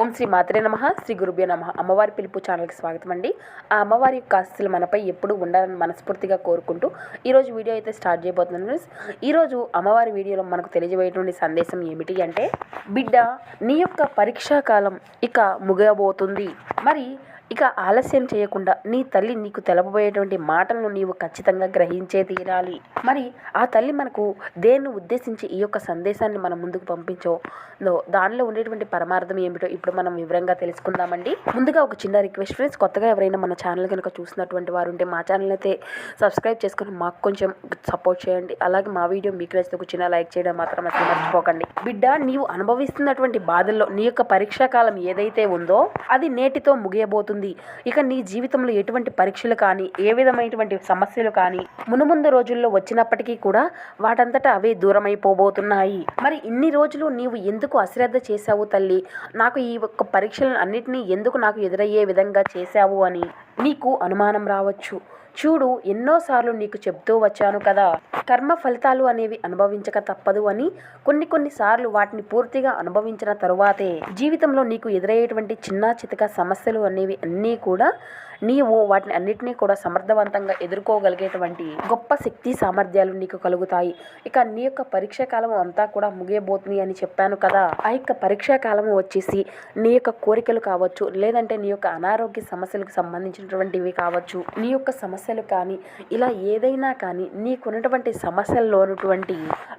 ఓం శ్రీ మాత్రే నమ శ్రీ గురుభ్యో నమ. అమ్మవారి పిలుపు ఛానల్కి స్వాగతం అండి. ఆ అమ్మవారి యొక్క ఆశీస్సులు మనపై ఎప్పుడు ఉండాలని మనస్ఫూర్తిగా కోరుకుంటూ ఈరోజు వీడియో అయితే స్టార్ట్ చేయబోతున్నాను ఫ్రెండ్స్. ఈరోజు అమ్మవారి వీడియోలో మనకు తెలియజేయటువంటి సందేశం ఏమిటి అంటే బిడ్డ నీ యొక్క పరీక్షా కాలం ఇక ముగబోతుంది మరి ఇక ఆలస్యం చేయకుండా నీ తల్లి నీకు తెలపబోయేటువంటి మాటలను నీవు ఖచ్చితంగా గ్రహించే తీరాలి. మరి ఆ తల్లి మనకు దేన్ని ఉద్దేశించి ఈ యొక్క సందేశాన్ని మనం ముందుకు పంపించో? దానిలో ఉండేటువంటి పరమార్థం ఏమిటో ఇప్పుడు మనం వివరంగా తెలుసుకుందామండి. ముందుగా ఒక చిన్న రిక్వెస్ట్ ఫ్రెండ్స్ కొత్తగా ఎవరైనా మన ఛానల్ కనుక చూసినటువంటి వారు ఉంటే మా ఛానల్ అయితే సబ్స్క్రైబ్ చేసుకుని మాకు కొంచెం సపోర్ట్ చేయండి. అలాగే మా వీడియో మీకు నచ్చితే ఒక చిన్న లైక్ చేయడం మాత్రం అసలు మర్చిపోకండి. బిడ్డ నీవు అనుభవిస్తున్నటువంటి బాధల్లో నీ యొక్క పరీక్షా కాలం ఏదైతే ఉందో అది నేటితో ముగియబోతుంది. ఇక నీ జీవితంలో ఎటువంటి పరీక్షలు కానీ ఏ విధమైనటువంటి సమస్యలు కానీ మునుముందు రోజుల్లో వచ్చినప్పటికీ కూడా వాటంతటా అవే దూరమైపోబోతున్నాయి. మరి ఇన్ని రోజులు నీవు ఎందుకు అశ్రద్ధ చేశావు తల్లి? నాకు ఈ ఒక్క పరీక్షలను అన్నిటినీ ఎందుకు నాకు ఎదురయ్యే విధంగా చేశావు అని నీకు అనుమానం రావచ్చు. చూడు ఎన్నోసార్లు నీకు చెప్తూ వచ్చాను కదా. కర్మ ఫలితాలు అనేవి అనుభవించక తప్పదు అని కొన్ని కొన్నిసార్లు వాటిని పూర్తిగా అనుభవించిన తరువాతే జీవితంలో నీకు ఎదురయ్యేటువంటి చిన్న చితక సమస్యలు అనేవి అన్నీ కూడా నీవు వాటిని అన్నిటినీ కూడా సమర్థవంతంగా ఎదుర్కోగలిగేటువంటి గొప్ప శక్తి సామర్థ్యాలు నీకు కలుగుతాయి. ఇక నీ యొక్క పరీక్షా కాలం అంతా కూడా ముగియబోతుంది అని చెప్పాను కదా. ఆ యొక్క పరీక్షా కాలం వచ్చేసి నీ యొక్క కోరికలు కావచ్చు లేదంటే నీ యొక్క అనారోగ్య సమస్యలకు సంబంధించినటువంటివి కావచ్చు నీ యొక్క సమస్యలు కానీ ఇలా ఏదైనా కానీ నీకున్నటువంటి సమస్యల్లో ఉన్నటువంటి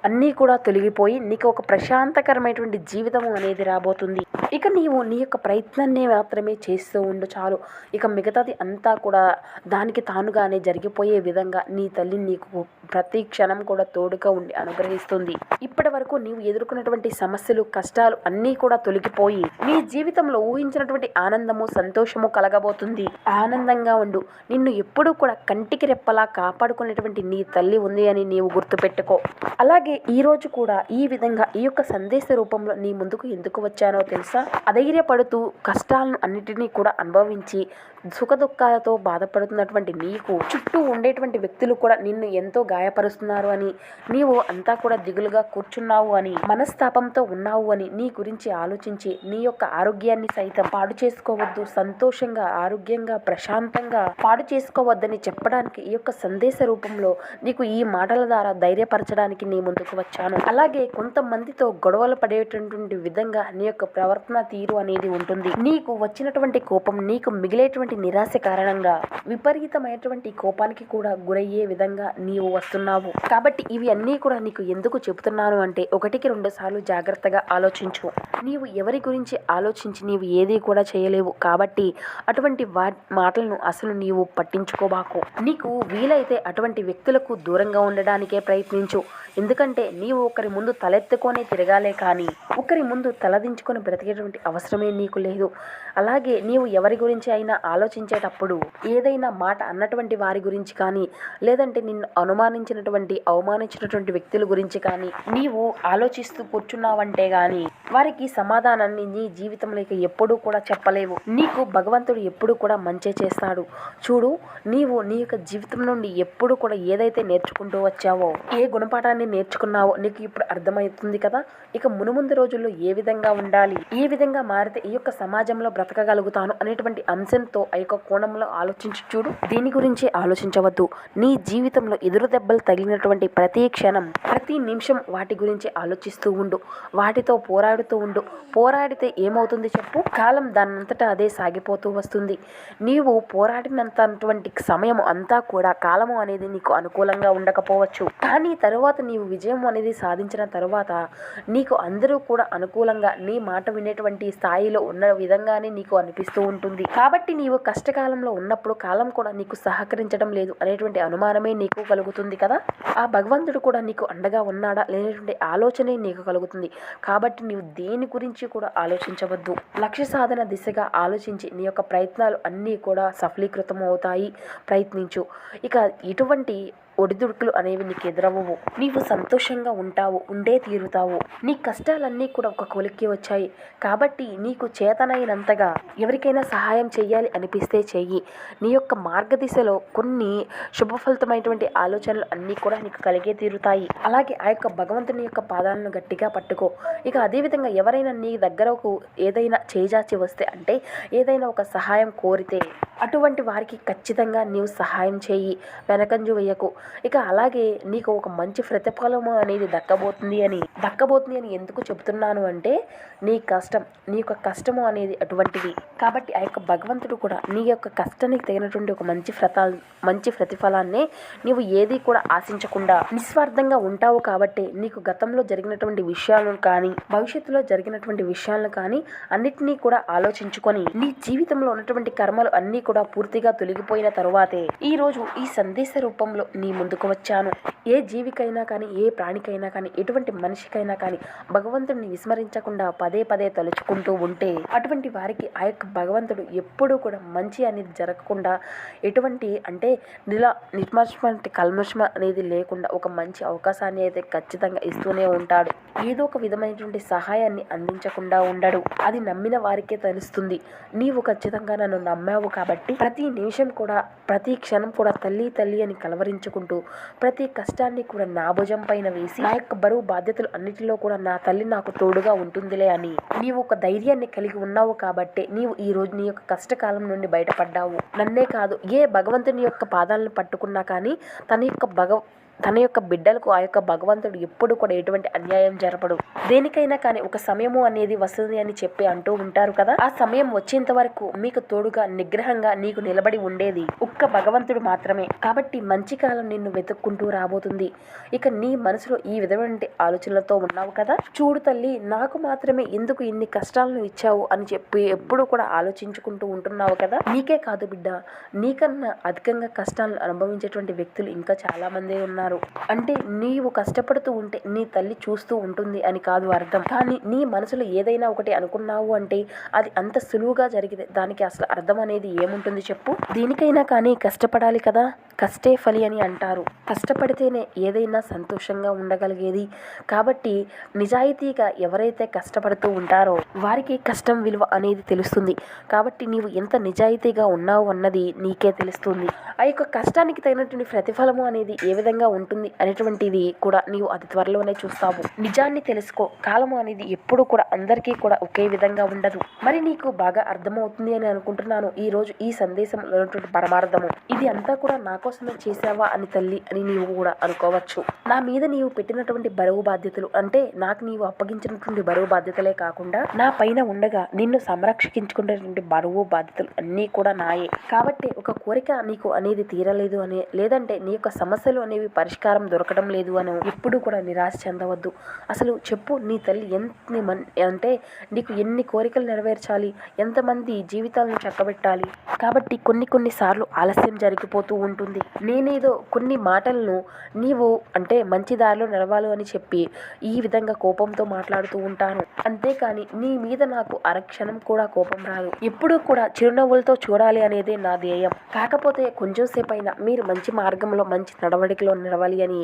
అన్నీ కూడా తొలగిపోయి నీకు ఒక ప్రశాంతకరమైనటువంటి జీవితం అనేది రాబోతుంది. ఇక నీవు నీ యొక్క ప్రయత్నాన్ని మాత్రమే చేస్తూ ఉండు చాలు. ఇక మిగతాది అంతా కూడా దానికి తానుగానే జరిగిపోయే విధంగా నీ తల్లి నీకు ప్రతి క్షణం కూడా తోడుగా ఉండి అనుగ్రహిస్తుంది. ఇప్పటి వరకు నీవు ఎదుర్కొన్నటువంటి సమస్యలు కష్టాలు అన్నీ కూడా తొలగిపోయి నీ జీవితంలో ఊహించినటువంటి ఆనందము సంతోషము కలగబోతుంది. ఆనందంగా ఉండు. నిన్ను ఎప్పుడూ కూడా కంటికి రెప్పలా కాపాడుకునేటువంటి నీ తల్లి ఉంది అని నీవు గుర్తుపెట్టుకో. అలాగే ఈ రోజు కూడా ఈ విధంగా ఈ యొక్క సందేశ రూపంలో నీ ముందుకు ఎందుకు వచ్చానో తెలుసా? అధైర్యపడుతూ కష్టాలను అన్నిటినీ కూడా అనుభవించి సుఖదుఖాలతో బాధపడుతున్నటువంటి నీకు చుట్టూ ఉండేటువంటి వ్యక్తులు కూడా నిన్ను ఎంతో గాయపరుస్తున్నారు అని నీవు అంతా కూడా దిగులుగా కూర్చున్నావు అని మనస్తాపంతో ఉన్నావు అని నీ గురించి ఆలోచించి నీ యొక్క ఆరోగ్యాన్ని సైతం పాడు చేసుకోవద్దు సంతోషంగా ఆరోగ్యంగా ప్రశాంతంగా పాడు చేసుకోవద్దని చెప్పడానికి ఈ యొక్క సందేశ రూపంలో నీకు ఈ మాటల ద్వారా ధైర్యపరచడానికి నీ ముందుకు వచ్చాను. అలాగే కొంతమందితో గొడవలు పడేటటువంటి విధంగా నీ యొక్క ప్రవర్తన తీరు అనేది ఉంటుంది. నీకు వచ్చినటువంటి కోపం నీకు మిగిలేటువంటి నిరాశ కారణంగా విపరీతమైనటువంటి కోపానికి కూడా గురయ్యే విధంగా నీవు వస్తున్నావు. కాబట్టి ఇవి అన్నీ కూడా నీకు ఎందుకు చెబుతున్నాను అంటే ఒకటికి రెండు సార్లు జాగ్రత్తగా ఆలోచించు. నీవు ఎవరి గురించి ఆలోచించి నీవు ఏది కూడా చేయలేవు. కాబట్టి అటువంటి వా మాటలను అసలు నీవు పట్టించుకోబాకు. నీకు వీలైతే అటువంటి వ్యక్తులకు దూరంగా ఉండడానికే ప్రయత్నించు. ఎందుకంటే నీవు ఒకరి ముందు తలెత్తుకొని తిరగాలే కానీ ఒకరి ముందు తలదించుకొని బ్రతికేటువంటి అవసరమే నీకు లేదు. అలాగే నీవు ఎవరి గురించి అయినా ఆలోచించేటప్పుడు ఏదైనా మాట అన్నటువంటి వారి గురించి కానీ లేదంటే నిన్ను అనుమానించినటువంటి అవమానించినటువంటి వ్యక్తుల గురించి కానీ నీవు ఆలోచిస్తూ కూర్చున్నావంటే కానీ వారికి సమాధానాన్ని నీ జీవితంలోకి ఎప్పుడూ కూడా చెప్పలేవు. నీకు భగవంతుడు ఎప్పుడూ కూడా మంచే చేస్తాడు. చూడు నీవు నీ యొక్క జీవితం నుండి ఎప్పుడు కూడా ఏదైతే నేర్చుకుంటూ వచ్చావో ఏ గుణపాఠాన్ని నేర్చుకున్నావో నీకు ఇప్పుడు అర్థమవుతుంది కదా? ఇక మునుముందు రోజుల్లో ఏ విధంగా ఉండాలి? ఏ విధంగా మారితే ఈ యొక్క సమాజంలో బ్రతకగలుగుతాను అనేటువంటి అంశంతో ఆ యొక్క కోణంలో ఆలోచించి చూడు. దీని గురించి ఆలోచించవద్దు. నీ జీవితంలో ఎదురు దెబ్బలు తగిలినటువంటి ప్రతి క్షణం ప్రతి నిమిషం వాటి గురించి ఆలోచిస్తూ ఉండు. వాటితో పోరాడుతూ ఉండు. పోరాడితే ఏమవుతుంది చెప్పు? కాలం దానంతటా అదే సాగిపోతూ వస్తుంది. నీవు పోరాడినంతటువంటి సమయం అంతా కూడా కాలము అనేది నీకు అనుకూలంగా ఉండకపోవచ్చు. కానీ తరువాత నీ నీవు విజయం అనేది సాధించిన తర్వాత నీకు అందరూ కూడా అనుకూలంగా నీ మాట వినేటువంటి స్థాయిలో ఉన్న విధంగానే నీకు అనిపిస్తూ ఉంటుంది. కాబట్టి నీవు కష్టకాలంలో ఉన్నప్పుడు కాలం కూడా నీకు సహకరించడం లేదు అనేటువంటి అనుమానమే నీకు కలుగుతుంది కదా? ఆ భగవంతుడు కూడా నీకు అండగా ఉన్నాడా లేనటువంటి ఆలోచనే నీకు కలుగుతుంది. కాబట్టి నీవు దేని గురించి కూడా ఆలోచించవద్దు. లక్ష్య సాధన దిశగా ఆలోచించి నీ యొక్క ప్రయత్నాలు అన్నీ కూడా సఫలీకృతం అవుతాయి ప్రయత్నించు. ఇక ఇటువంటి ఒడిదుడుకులు అనేవి నీకు ఎదురవ్వవు. నీవు సంతోషంగా ఉంటావు ఉండే తీరుతావు. నీ కష్టాలన్నీ కూడా ఒక కొలిక్కి వచ్చాయి. కాబట్టి నీకు చేతనైనంతగా ఎవరికైనా సహాయం చేయాలి అనిపిస్తే చెయ్యి. నీ యొక్క మార్గదిశలో కొన్ని శుభఫలితమైనటువంటి ఆలోచనలు అన్నీ కూడా నీకు కలిగే తీరుతాయి. అలాగే ఆ యొక్క భగవంతుని యొక్క పాదాలను గట్టిగా పట్టుకో. ఇక అదేవిధంగా ఎవరైనా నీ దగ్గరకు ఏదైనా చేజాచి వస్తే అంటే ఏదైనా ఒక సహాయం కోరితే అటువంటి వారికి ఖచ్చితంగా నీవు సహాయం చేయి వెనకంజు వేయకు. ఇక అలాగే నీకు ఒక మంచి ప్రతిఫలము అనేది దక్కబోతుంది అని దక్కబోతుంది అని ఎందుకు చెబుతున్నాను అంటే నీ కష్టం నీ యొక్క కష్టము అనేది అటువంటిది. కాబట్టి ఆ యొక్క భగవంతుడు కూడా నీ యొక్క కష్టానికి తగినటువంటి ఒక మంచి ప్రతా మంచి ప్రతిఫలాన్ని నీవు ఏది కూడా ఆశించకుండా నిస్వార్థంగా ఉంటావు కాబట్టి నీకు గతంలో జరిగినటువంటి విషయాలను కానీ భవిష్యత్తులో జరిగినటువంటి విషయాలను కానీ అన్నిటినీ కూడా ఆలోచించుకొని నీ జీవితంలో ఉన్నటువంటి కర్మలు అన్నీ కూడా పూర్తిగా తొలగిపోయిన తరువాతే ఈ రోజు ఈ సందేశ రూపంలో నీ ముందుకు వచ్చాను. ఏ జీవికైనా కానీ ఏ ప్రాణికైనా కానీ ఎటువంటి మనిషికైనా కానీ భగవంతుడిని విస్మరించకుండా పదే పదే తలుచుకుంటూ ఉంటే అటువంటి వారికి ఆ యొక్క భగవంతుడు ఎప్పుడూ కూడా మంచి అనేది జరగకుండా ఎటువంటి అంటే నిల నిర్మర్శమంటి కల్మర్షమ అనేది లేకుండా ఒక మంచి అవకాశాన్ని అయితే ఖచ్చితంగా ఇస్తూనే ఉంటాడు. ఏదో ఒక విధమైనటువంటి సహాయాన్ని అందించకుండా ఉండడు. అది నమ్మిన వారికే తెలుస్తుంది. నీవు ఖచ్చితంగా నన్ను నమ్మావు కాబట్టి ప్రతి నిమిషం కూడా ప్రతి క్షణం కూడా తల్లి తల్లి అని కలవరించుకుంటూ ప్రతి కష్టాన్ని కూడా నా భుజం పైన వేసి నా యొక్క బరువు బాధ్యతలు అన్నిటిలో కూడా నా తల్లి నాకు తోడుగా ఉంటుందిలే అని. నీవు ఒక ధైర్యాన్ని కలిగి ఉన్నావు కాబట్టి నీవు ఈ రోజు నీ యొక్క కష్టకాలం నుండి బయటపడ్డావు. నన్నే కాదు ఏ భగవంతుని యొక్క పాదాలను పట్టుకున్నా కానీ తన యొక్క భగ తన యొక్క బిడ్డలకు ఆ యొక్క భగవంతుడు ఎప్పుడు కూడా ఎటువంటి అన్యాయం జరపడు. దేనికైనా కానీ ఒక సమయము అనేది వస్తుంది అని చెప్పి అంటూ ఉంటారు కదా? ఆ సమయం వచ్చేంత వరకు మీకు తోడుగా నిగ్రహంగా నీకు నిలబడి ఉండేది ఒక్క భగవంతుడు మాత్రమే. కాబట్టి మంచి కాలం నిన్ను వెతుక్కుంటూ రాబోతుంది. ఇక నీ మనసులో ఈ విధమైన ఆలోచనలతో ఉన్నావు కదా? చూడు తల్లి నాకు మాత్రమే ఎందుకు ఇన్ని కష్టాలను ఇచ్చావు అని చెప్పి ఎప్పుడు కూడా ఆలోచించుకుంటూ ఉంటున్నావు కదా? నీకే కాదు బిడ్డ నీకన్నా అధికంగా కష్టాలను అనుభవించేటువంటి వ్యక్తులు ఇంకా చాలా మందే ఉన్నారు. అంటే నీవు కష్టపడుతూ ఉంటే నీ తల్లి చూస్తూ ఉంటుంది అని కాదు అర్థం. కానీ నీ మనసులో ఏదైనా ఒకటి అనుకున్నావు అంటే అది అంత సులువుగా జరిగితే దానికి అసలు అర్థం అనేది ఏముంటుంది చెప్పు? దీనికైనా కానీ కష్టపడాలి కదా? కష్టే ఫలి అని అంటారు. కష్టపడితేనే ఏదైనా సంతోషంగా ఉండగలిగేది. కాబట్టి నిజాయితీగా ఎవరైతే కష్టపడుతూ ఉంటారో వారికి కష్టం విలువ అనేది తెలుస్తుంది. కాబట్టి నీవు ఎంత నిజాయితీగా ఉన్నావు అన్నది నీకే తెలుస్తుంది. ఆ యొక్క కష్టానికి తగినటువంటి ప్రతిఫలము అనేది ఏ విధంగా ఉంటుంది అనేటువంటిది కూడా నీవు అతి త్వరలోనే చూస్తావు. నిజాన్ని తెలుసుకో. కాలము అనేది ఎప్పుడూ కూడా అందరికీ కూడా ఒకే విధంగా ఉండదు. మరి నీకు బాగా అర్థమవుతుంది అని అనుకుంటున్నాను. ఈ రోజు ఈ సందేశం ఉన్నటువంటి పరమార్థము. ఇది అంతా కూడా నా కోసమే చేసావా అని తల్లి అని నీవు కూడా అనుకోవచ్చు. నా మీద నీవు పెట్టినటువంటి బరువు బాధ్యతలు అంటే నాకు నీవు అప్పగించినటువంటి బరువు బాధ్యతలే కాకుండా నా పైన ఉండగా నిన్ను సంరక్షించుకునేటువంటి బరువు బాధ్యతలు అన్నీ కూడా నాయే. కాబట్టి ఒక కోరిక నీకు అనేది తీరలేదు అని లేదంటే నీ యొక్క సమస్యలు అనేవి పరిష్కారం దొరకడం లేదు అని ఎప్పుడు కూడా నిరాశ చెందవద్దు. అసలు చెప్పు నీ తల్లి ఎన్ని మన్ అంటే నీకు ఎన్ని కోరికలు నెరవేర్చాలి? ఎంతమంది జీవితాలను చక్కబెట్టాలి? కాబట్టి కొన్ని కొన్ని సార్లు ఆలస్యం జరిగిపోతూ ఉంటుంది. నేనేదో కొన్ని మాటలను నీవు అంటే మంచి దారిలో నడవాలి అని చెప్పి ఈ విధంగా కోపంతో మాట్లాడుతూ ఉంటాను. అంతేకాని నీ మీద నాకు అరక్షణం కూడా కోపం రాదు. ఎప్పుడూ కూడా చిరునవ్వులతో చూడాలి అనేదే నా ధ్యేయం. కాకపోతే కొంచెం సేపైనా అయినా మీరు మంచి మార్గంలో మంచి నడవడికలో నడవాలి అని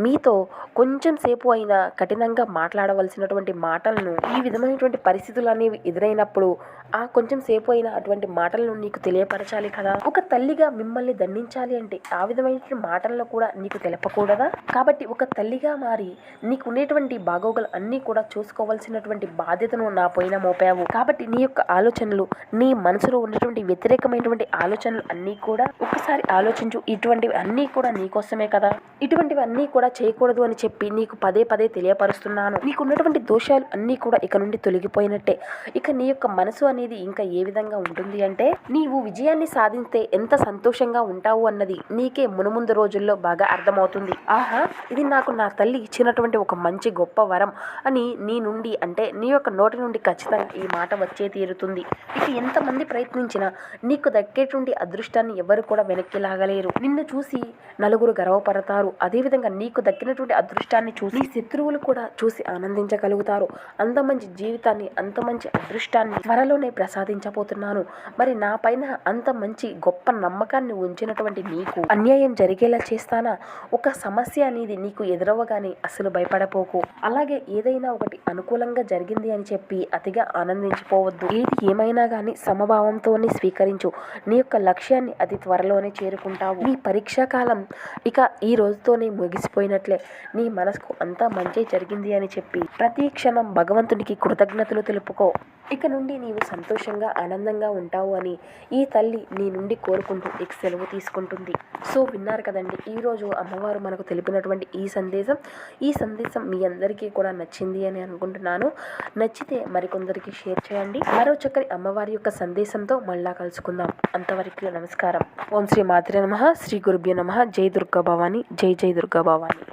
మీతో కొంచెం సేపు అయినా కఠినంగా మాట్లాడవలసినటువంటి మాటలను ఈ విధమైనటువంటి పరిస్థితులు అనేవి ఎదురైనప్పుడు ఆ కొంచెం సేపు అయినా అటువంటి మాటలను నీకు తెలియపరచాలి కదా? ఒక తల్లిగా మిమ్మల్ని దండించాలి అంటే ఆ విధమైన మాటలను కూడా నీకు తెలపకూడదా? కాబట్టి ఒక తల్లిగా మారి నీకు ఉండేటువంటి బాగోగులు అన్నీ కూడా చూసుకోవాల్సినటువంటి బాధ్యతను నా పైన మోపావు. కాబట్టి నీ యొక్క ఆలోచనలు నీ మనసులో ఉన్నటువంటి వ్యతిరేకమైనటువంటి ఆలోచనలు అన్నీ కూడా ఒకసారి ఆలోచించు. ఇటువంటివి అన్నీ కూడా నీకోసమే కదా? ఇటువంటివి అన్నీ కూడా చేయకూడదు అని చెప్పి నీకు పదే పదే తెలియపరుస్తున్నాను. నీకున్నటువంటి దోషాలు అన్నీ కూడా ఇక నుండి తొలగిపోయినట్టే. ఇక నీ యొక్క మనసు అనేది ఇంకా ఏ విధంగా ఉంటుంది అంటే నీవు విజయాన్ని సాధిస్తే ఎంత సంతోషంగా ఉంటావు అన్నది నీకే మునుముందు రోజుల్లో బాగా అర్థమవుతుంది. ఆహా ఇది నాకు నా తల్లి ఇచ్చినటువంటి ఒక మంచి గొప్ప వరం అని నీ నుండి అంటే నీ యొక్క నోటి నుండి ఖచ్చితంగా ఈ మాట వచ్చే తీరుతుంది. ఇక ఎంతమంది ప్రయత్నించినా నీకు దక్కేటువంటి అదృష్టాన్ని ఎవరు కూడా వెనక్కి లాగలేరు. నిన్ను చూసి నలుగురు గర్వపడతారు. పొందుతారు అదేవిధంగా నీకు దక్కినటువంటి అదృష్టాన్ని చూసి నీ శత్రువులు కూడా చూసి ఆనందించగలుగుతారు. అంత మంచి జీవితాన్ని అంత మంచి అదృష్టాన్ని త్వరలోనే ప్రసాదించబోతున్నాను. మరి నా పైన అంత మంచి గొప్ప నమ్మకాన్ని ఉంచినటువంటి నీకు అన్యాయం జరిగేలా చేస్తానా? ఒక సమస్య అనేది నీకు ఎదురవ్వగానే అసలు భయపడపోకు. అలాగే ఏదైనా ఒకటి అనుకూలంగా జరిగింది అని చెప్పి అతిగా ఆనందించిపోవద్దు. ఏది ఏమైనా కానీ సమభావంతోనే స్వీకరించు. నీ యొక్క లక్ష్యాన్ని అతి త్వరలోనే చేరుకుంటావు. నీ పరీక్షా కాలం ఇక ఈ రోజుతోనే ముగిసిపోయినట్లే. నీ మనసుకు అంతా మంచి జరిగింది అని చెప్పి ప్రతి క్షణం భగవంతునికి కృతజ్ఞతలు తెలుపుకో. ఇక నుండి నీవు సంతోషంగా ఆనందంగా ఉంటావు అని ఈ తల్లి నీ నుండి కోరుకుంటూ ఇక సెలవు తీసుకుంటుంది. సో విన్నారు కదండి ఈరోజు అమ్మవారు మనకు తెలిపినటువంటి ఈ సందేశం. ఈ సందేశం మీ అందరికీ కూడా నచ్చింది అని అనుకుంటున్నాను. నచ్చితే మరికొందరికి షేర్ చేయండి. మరో చక్కని అమ్మవారి యొక్క సందేశంతో మళ్ళా కలుసుకుందాం. అంతవరకు నమస్కారం. ఓం శ్రీ మాతృ నమ. శ్రీ గురుభ్యో నమ. జై దుర్గా భవాని. జై జై దుర్గా భవాని